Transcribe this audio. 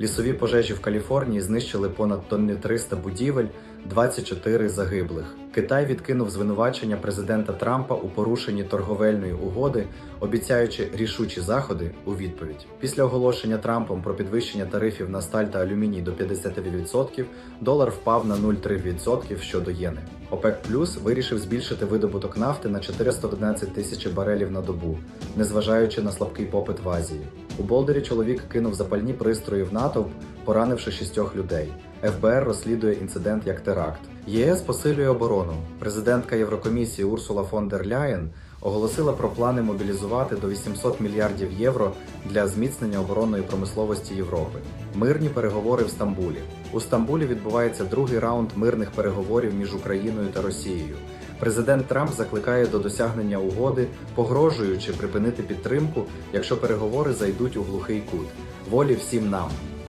Лісові пожежі в Каліфорнії знищили понад тонни 300 будівель, 24 загиблих. Китай відкинув звинувачення президента Трампа у порушенні торговельної угоди, обіцяючи рішучі заходи у відповідь. Після оголошення Трампом про підвищення тарифів на сталь та алюміній до 50%, долар впав на 0,3% щодо єни. ОПЕК Плюс вирішив збільшити видобуток нафти на 411 тисяч барелів на добу, незважаючи на слабкий попит в Азії. У Болдері чоловік кинув запальні пристрої в натовп, поранивши шістьох людей. ФБР розслідує інцидент як теракт. ЄС посилює оборону. Президентка Єврокомісії Урсула фон дер Ляєн оголосила про плани мобілізувати до 800 мільярдів євро для зміцнення оборонної промисловості Європи. Мирні переговори в Стамбулі. У Стамбулі відбувається другий раунд мирних переговорів між Україною та Росією. Президент Трамп закликає до досягнення угоди, погрожуючи припинити підтримку, якщо переговори зайдуть у глухий кут. Волі всім нам.